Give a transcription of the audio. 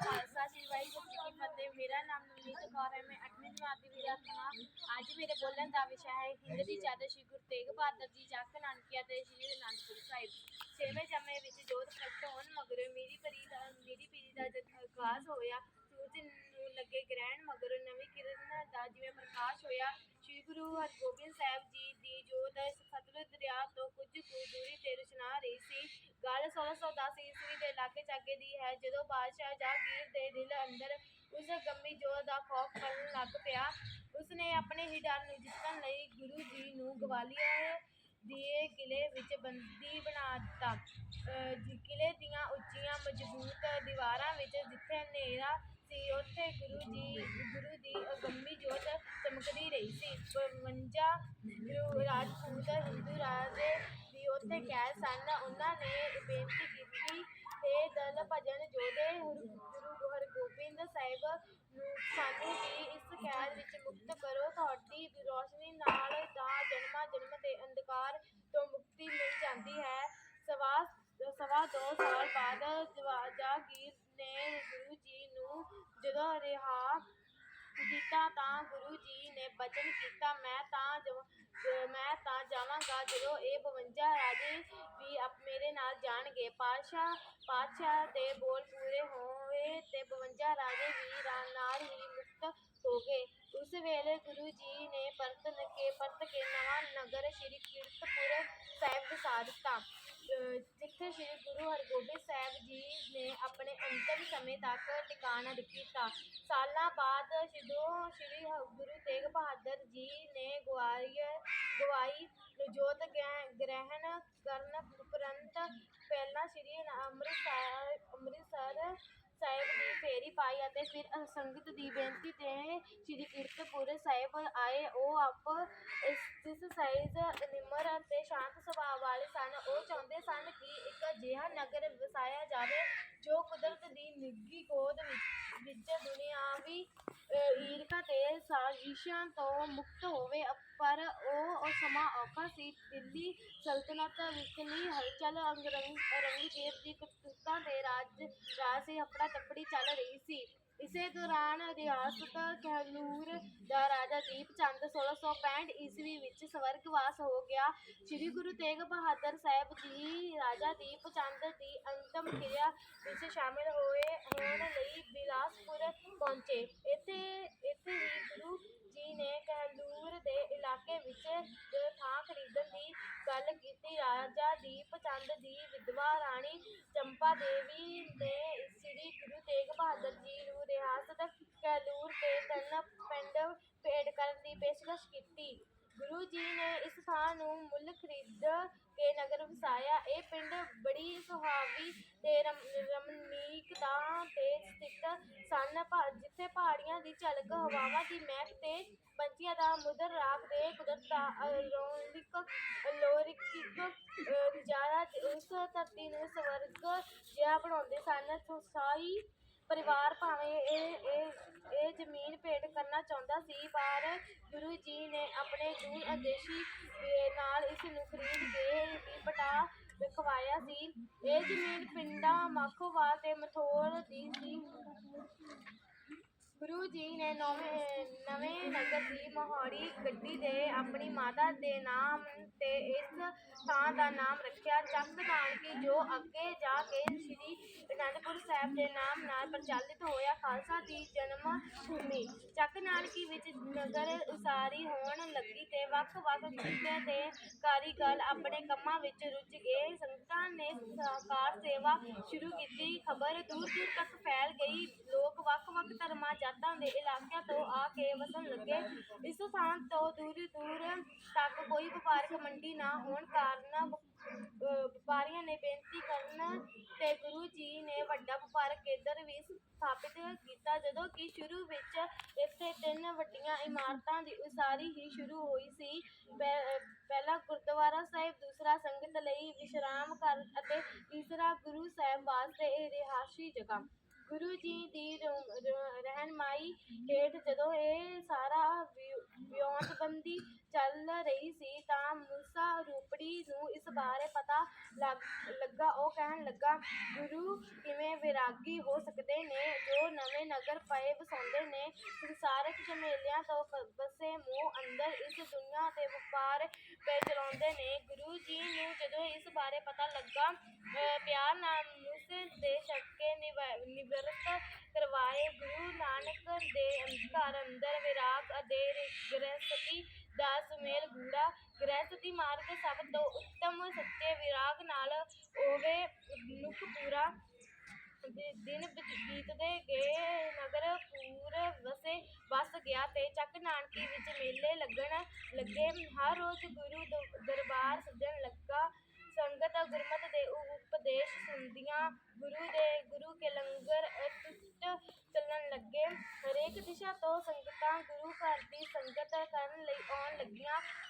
ਖਾਲਸਾ ਸ੍ਰੀ ਵਾਹਿਗੁਰੂ ਜੀ ਕੀ ਫਤਿਹ। ਮੇਰਾ ਨਾਮ ਨਵਨੀਤ ਕੌਰ ਹੈ, ਮੈਂ 8ਵੀਂ ਜਮਾਤ ਦੀ ਵਿਦਿਆਰਥਣ ਹਾਂ। ਅੱਜ ਮੇਰੇ ਬੋਲਣ ਦਾ ਵਿਸ਼ਾ ਹੈ, ਹਿੰਦ ਦੀ ਚਾਦਰ ਸ੍ਰੀ ਗੁਰੂ ਤੇਗ ਬਹਾਦਰ ਜੀ ਚੱਕ ਨਾਨਕਿਆ ਤੇ ਸ੍ਰੀ ਅਨੰਦਪੁਰ ਸਾਹਿਬ। ਛੇਵੇਂ ਜਮੇ ਵਿੱਚ ਜੋਤ ਪ੍ਰਗਟ ਹੋਣ ਮਗਰੋਂ ਮੇਰੀ ਪਰੀ ਦਾ, ਮੇਰੀ ਪੀਰੀ ਦਾ ਆਗਾਜ਼ ਹੋਇਆ, ਸੂਰਜ ਨੂੰ ਲੱਗੇ ਗ੍ਰਹਿਣ ਮਗਰੋਂ ਨਵੀਂ ਕਿਰਨ ਦਾ ਜਿਵੇਂ ਪ੍ਰਕਾਸ਼ ਹੋਇਆ, ਸ੍ਰੀ ਗੁਰੂ ਹਰਗੋਬਿੰਦ ਸਾਹਿਬ ਜੀ ਦੀ ਜੋਤ ਇਸ ਦਰਿਆ ਤੋਂ ਕੁਝ ਕੁ ਦੂਰੀ ਗੱਲ 1610 ਈਸਵੀ ਦੇ ਲਾਗੇ ਚਾਗੇ ਦੀ ਹੈ। ਜਦੋਂ ਬਾਦਸ਼ਾਹ ਜਹਾਂਗੀਰ ਦੇ ਦਿਲ ਅੰਦਰ ਉਸ ਗੰਮੀ ਜੋਤ ਦਾ ਖੌਫ ਕਰਨ ਲੱਗ ਪਿਆ, ਉਸਨੇ ਆਪਣੇ ਹੀ ਡਰ ਨੂੰ ਜਿੱਤਣ ਲਈ ਗੁਰੂ ਜੀ ਨੂੰ ਗਵਾਲੀਅਰ ਦੇ ਕਿਲੇ ਵਿੱਚ ਬੰਦੀ ਬਣਾ ਦਿੱਤਾ। ਕਿਲੇ ਦੀਆਂ ਉੱਚੀਆਂ ਮਜ਼ਬੂਤ ਦੀਵਾਰਾਂ ਵਿੱਚ ਜਿੱਥੇ ਹਨੇਰਾ ਸੀ, ਉੱਥੇ ਗੁਰੂ ਜੀ, ਗੁਰੂ ਦੀ ਅਗੰਮੀ ਜੋਤ ਚਮਕਦੀ ਰਹੀ ਸੀ। 52 ਰਾਜਪੂਤ, ਹਿੰਦੂ ਰਾਜ ਵੀ ਉੱਥੇ ਕੈਦ ਸਨ। ਉਹਨਾਂ ਨੇ ਬੇਨਤੀ ਕੀਤੀ ਹੇ ਦਲ ਭਜਨ ਜੋਧੇ ਗੁਰੂ ਹਰਗੋਬਿੰਦ ਸਾਹਿਬ ਨੂੰ ਸਾਨੂੰ ਵੀ ਇਸ ਕੈਦ ਵਿੱਚ ਮੁਕਤ ਕਰੋ। ਤੁਹਾਡੀ ਰੋਸ਼ਨੀ ਨਾਲ ਤਾਂ ਜਨਮਾਂ ਜਨਮ ਦੇ ਅੰਧਕਾਰ ਤੋਂ ਮੁਕਤੀ ਮਿਲ ਜਾਂਦੀ ਹੈ। ਸਵਾ ਸਵਾ ਦੋ ਸਾਲ ਬਾਅਦ ਜਾਗੀਰ ਨੇ ਗੁਰੂ ਜੀ ਨੂੰ ਜਦੋਂ ਰਿਹਾ ਕੀਤਾ ਤਾਂ ਗੁਰੂ ਜੀ ਨੇ ਬਚਨ ਕੀਤਾ, ਮੈਂ ਤਾਂ ਮੈਂ ਤਾਂ ਜਾਵਾਂਗਾ ਜਦੋਂ ਇਹ 52 ਰਾਜੇ ਵੀ ਅਪ ਮੇਰੇ ਨਾਲ ਜਾਣਗੇ। ਪਾਤਸ਼ਾਹ ਪਾਤਸ਼ਾਹ ਦੇ ਬੋਲ ਪੂਰੇ ਹੋਵੇ ਤੇ 52 ਰਾਜੇ ਵੀ ਰਾ- ਨਾਲ ਹੀ ਮੁਕਤ ਹੋ ਗਏ ਉਸ ਵੇਲੇ ਗੁਰੂ ਜੀ ਨੇ ਪਰਤ ਕੇ ਪਰਤ ਕੇ ਨਵਾਂ ਨਗਰ ਸ਼੍ਰੀ ਕੀਰਤਪੁਰ ਸਾਹਿਬ ਵਸਾ ਦਿੱਤਾ। ਜਿੱਥੇ ਸ਼੍ਰੀ ਗੁਰੂ ਹਰਗੋਬਿੰਦ ਸਾਹਿਬ ਜੀ ਨੇ ਆਪਣੇ ਅੰਤਿਮ ਸਮੇਂ ਤੱਕ ਟਿਕਾਣਾ ਕੀਤਾ ਸਾਲਾਂ ਬਾਅਦ ਜਦੋਂ ਸ਼੍ਰੀ ਗੁਰੂ ਤੇਗ ਬਹਾਦਰ ਜੀ ਨੇ ਗਵਾਈਏ ਗਵਾਈ ਜੋਤ ਗ੍ਰਹਿ- ਗ੍ਰਹਿਣ ਕਰਨ ਉਪਰੰਤ ਪਹਿਲਾਂ ਸ਼੍ਰੀ ਅੰਮ੍ਰਿਤਸਰ ਅੰਮ੍ਰਿਤਸਰ ਸਾਹਿਬ ਦੀ ਫੇਰੀ ਪਾਈ ਅਤੇ ਫਿਰ ਸੰਗਤ ਦੀ ਬੇਨਤੀ ਤੇ ਸ਼੍ਰੀ ਕੀਰਤਪੁਰ ਸਾਹਿਬ ਆਏ। ਉਹ ਆਪ ਇਸ, ਜਿਸ ਸਾਈਜ਼ ਨਿਮਰ ਅਤੇ ਸ਼ਾਂਤ ਸੁਭਾਅ ਵਾਲੇ ਸਨ, ਉਹ ਚਾਹੁੰਦੇ ਸਨ ਕਿ ਇੱਕ ਅਜਿਹਾ ਨਗਰ ਵਸਾਇਆ ਜਾਵੇ, ਜੋ ਕੁਦਰਤ ਦੀ ਨਿੱਘੀ ਗੋਦ ਵਿੱਚ ਵਿੱਚ ਦੁਨਿਆਵੀ ਈਰਖਾ ਤੇ ਸਾਜ਼ਿਸ਼ਾਂ ਤੋਂ ਮੁਕਤ ਹੋਵੇ। ਪਰ ਉਹ ਉਹ ਸਮਾਂ ਔਖਾ ਸੀ। ਦਿੱਲੀ ਸਲਤਨਤ ਵਿਚਲੀ ਹਲਚਲ ਅੰਗਰੰਗ ਔਰੰਗਜ਼ੇਬ ਦੀ ਕਰਤੂਤਾਂ ਦੇ ਰਾਜ ਰਾਜ ਸੀ ਹਫੜਾ ਤੱਪੜੀ ਚੱਲ ਰਹੀ ਸੀ। ਇਸੇ ਦੌਰਾਨ ਰਿਆਸਤ ਕਹਿਲੂਰ ਦਾ ਰਾਜਾ ਦੀਪ ਚੰਦ 1665 ਈਸਵੀ ਵਿੱਚ ਸਵਰਗਵਾਸ ਹੋ ਗਿਆ। ਸ੍ਰੀ ਗੁਰੂ ਤੇਗ ਬਹਾਦਰ ਸਾਹਿਬ ਜੀ, ਰਾਜਾ ਦੀਪ ਚੰਦ ਦੀ ਅੰਤਮ ਕਿਰਿਆ ਵਿੱਚ ਸ਼ਾਮਿਲ ਹੋਏ ਹੋਣ ਲਈ ਬਿਲਾਸਪੁਰ ਪਹੁੰਚੇ ਇੱਥੇ ਇੱਥੇ ਹੀ ਗੁਰੂ ਜੀ ਨੇ ਕਹਿਲੂਰ ਦੇ ਇਲਾਕੇ ਵਿੱਚ ਥਾਂ ਖਰੀਦਣ ਦੀ ਗੱਲ ਕੀਤੀ। ਰਾਜਾ ਦੀਪ ਚੰਦ ਦੀ ਵਿਧਵਾ ਰਾਣੀ ਚੰਪਾ ਦੇਵੀ ਨੇ ਸ੍ਰੀ ਗੁਰੂ ਤੇਗ ਬਹਾਦਰ ਜੀ ਨੂੰ ਰਿਆਸਤ ਕਹਿਲੂਰ ਦੇ ਤਿੰਨ ਪਿੰਡ ਭੇਟ ਕਰਨ ਦੀ ਪੇਸ਼ਕਸ਼ ਕੀਤੀ। ਗੁਰੂ ਜੀ ਨੇ ਇਸ ਥਾਂ ਨੂੰ ਮੁੱਲ ਖਰੀਦ ਨਗਰ ਵਸਾਇਆ, ਇਹ ਪਿੰਡ ਬੜੀ ਸੁਹਾਵੀ ਤੇ ਰਮ- ਰਮਣੀਕ ਥਾਂ ਤੇ ਸਥਿਤ ਸਨ। ਪਾ- ਜਿੱਥੇ ਪਹਾੜੀਆਂ ਦੀ ਝਲਕ, ਹਵਾਵਾਂ ਦੀ ਮਹਿਕ ਤੇ ਪੰਛੀਆਂ ਦਾ ਮੁਦਰ ਰਾਗ ਦੇ ਕੁਦਰਤ ਦਾ ਅਲੌਕਿਕ ਨਜ਼ਾਰਾ ਤੇ ਉਸ ਧਰਤੀ ਨੂੰ ਸਵਰਗ ਜਿਹਾ ਬਣਾਉਂਦੇ ਸਨ। ਸਾਈ ਪਰਿਵਾਰ ਭਾਵੇਂ ਇਹ ਇਹ ਇਹ ਜ਼ਮੀਨ ਭੇਟ ਕਰਨਾ ਚਾਹੁੰਦਾ ਸੀ, ਪਰ ਗੁਰੂ ਜੀ ਨੇ ਆਪਣੇ ਦੂਰ ਅੰਦੇਸ਼ੀ ਨਾਲ ਇਸ ਨੂੰ ਖਰੀਦ ਕੇ ਵੀ ਪਟਾ ਰਖਵਾਇਆ ਸੀ। ਇਹ ਜ਼ਮੀਨ ਪਿੰਡਾਂ, ਮੱਖੋਵਾਲ ਤੇ ਮਥੋਰ ਦੀ ਸੀ। ਗੁਰੂ ਜੀ ਨੇ ਨਵੇਂ ਨਵੇਂ ਨਗਰ ਦੀ ਮੋਹਾਲੀ ਗੱਡੀ ਦੇ ਆਪਣੀ ਮਾਤਾ ਦੇ ਨਾਮ ਤੇ ਥਾਂ ਦਾ ਨਾਮ ਰੱਖਿਆ। ਚੱਕ ਨਾਨਕੀ ਜੋ ਅੱਗੇ ਜਾ ਕੇ ਸ੍ਰੀ ਅਨੰਦਪੁਰ ਸਾਹਿਬ ਦੇ ਨਾਮ ਨਾਲ ਪ੍ਰਚਲਿਤ ਹੋਇਆ ਖਾਲਸਾ ਦੀ ਜਨਮ ਭੂਮੀ ਚੱਕ ਨਾਨਕੀ ਵਿੱਚ ਨਗਰ ਉਸਾਰੀ ਹੋਣ ਲੱਗੀ ਤੇ ਵੱਖ-ਵੱਖ ਖਿੱਤੇ ਦੇ ਕਾਰੀਗਰ ਆਪਣੇ ਕੰਮਾਂ ਵਿੱਚ ਰੁੱਝ ਗਏ। ਸੰਗਤਾਂ ਨੇ ਸਹਕਾਰ ਸੇਵਾ ਸ਼ੁਰੂ ਕੀਤੀ। ਖਬਰ ਦੂਰ-ਦੂਰ ਤੱਕ ਫੈਲ ਗਈ। ਧਰਮਾਂ, ਜਾਤਾਂ ਦੇ ਇਲਾਕਿਆਂ ਤੋਂ ਆ ਕੇ ਵਸਣ ਲੱਗੇ। ਇਸ ਥਾਂ ਤੋਂ ਦੂਰ-ਦੂਰ ਤੱਕ ਕੋਈ ਵਪਾਰਕ ਮੰਡੀ ਨਾ ਹੋਣ ਕਾਰਨ ਵਪਾਰੀਆਂ ਨੇ ਬੇਨਤੀ ਕਰਨ ਤੇ ਗੁਰੂ ਜੀ ਨੇ ਵੱਡਾ ਵਪਾਰਕ ਕੇਂਦਰ ਵੀ ਸਥਾਪਿਤ ਕੀਤਾ। ਜਦੋਂ ਕਿ ਸ਼ੁਰੂ ਵਿੱਚ ਇੱਥੇ ਤਿੰਨ ਵੱਡੀਆਂ ਇਮਾਰਤਾਂ ਦੀ ਉਸਾਰੀ ਹੀ ਸ਼ੁਰੂ ਹੋਈ ਸੀ। ਪਹਿ- ਪਹਿਲਾ ਗੁਰਦੁਆਰਾ ਸਾਹਿਬ, ਦੂਸਰਾ ਸੰਗਤ ਲਈ ਵਿਸ਼ਰਾਮ ਘਰ ਅਤੇ ਤੀਸਰਾ ਗੁਰੂ ਸਾਹਿਬ ਵਾਸਤੇ ਇਹ ਰਿਹਾਇਸ਼ੀ ਜਗ੍ਹਾ। ਗੁਰੂ ਜੀ ਦੀ ਰਹਿਨਮਾਈ ਹੇਠ ਜਦੋਂ ਇਹ ਸਾਰਾ ਵਿਉ- ਵਿਉਂਤਬੰਦੀ ਚੱਲ ਰਹੀ ਸੀ ਤਾਂ ਮੂਸਾ ਰੂਪੜੀ ਨੂੰ ਬਾਰੇ ਪਤਾ ਲੱਗਾ ਉਹ ਕਹਿਣ ਲੱਗਾ, ਗੁਰੂ, ਕਿਵੇਂ ਵਿਰਾਗੀ ਹੋ ਸਕਦੇ ਨੇ? ਜੋ ਨਵੇਂ ਨਗਰ ਪਏ ਵਸਾਉਂਦੇ ਨੇ, ਸੰਸਾਰਕ ਝਮੇਲਿਆਂ ਤੋਂ ਬਸੇ ਮੂੰਹ ਅੰਦਰ ਇਸ ਦੁਨੀਆ ਤੇ ਵਪਾਰ ਪੈ ਚਲਾਉਂਦੇ ਨੇ। ਗੁਰੂ ਜੀ ਨੂੰ ਜਦੋਂ ਇਸ ਬਾਰੇ ਪਤਾ ਲੱਗਾ ਪਿਆਰ ਨਾਲ ਮਨੁੱਖ ਦੇ ਸ਼ੱਕੇ ਨਿਵਰਤ ਕਰਵਾਏ। ਗੁਰੂ ਨਾਨਕ ਦੇ ਘਰ ਅੰਦਰ ਵਿਰਾਗ ਅਤੇ ਗ੍ਰਸਤੀ ਦਾ ਸੁਮੇਲ ਗੂੜਾ ਗ੍ਰਸਤੀ ਮਾਰਗ ਸਭ ਤੋਂ ਉੱਤਮ ਸੱਚੇ ਵਿਰਾਗ ਨਾਲ ਹੋਵੇ ਮਨੁੱਖ ਪੂਰਾ ਦਿ- ਦਿਨ ਬੀਤ- ਬੀਤਦੇ ਗਏ। ਨਗਰ ਪੂਰ ਵਸੇ ਵਸ ਗਿਆ ਤੇ ਚੱਕ ਨਾਨਕੀ ਵਿੱਚ ਮੇਲੇ ਲੱਗਣ ਲੱਗੇ। ਹਰ ਰੋਜ਼ ਗੁਰੂ ਦ- ਦਰਬਾਰ ਸੱਜਣ ਲੱਗਾ। ਸੰਗਤ ਗੁਰਮਤਿ ਦੇ ਉਪਦੇਸ਼ ਸੁਣਦੀਆਂ। ਗੁਰੂ ਦੇ, ਗੁਰੂ ਕੇ ਲੰਗਰ ਅਟੁੱਟ ਚੱਲਣ ਲੱਗੇ ਹਰੇਕ ਦਿਸ਼ਾ ਤੋਂ ਸੰਗਤਾਂ ਗੁਰੂ ਘਰ ਦੀ ਸੰਗਤ ਕਰਨ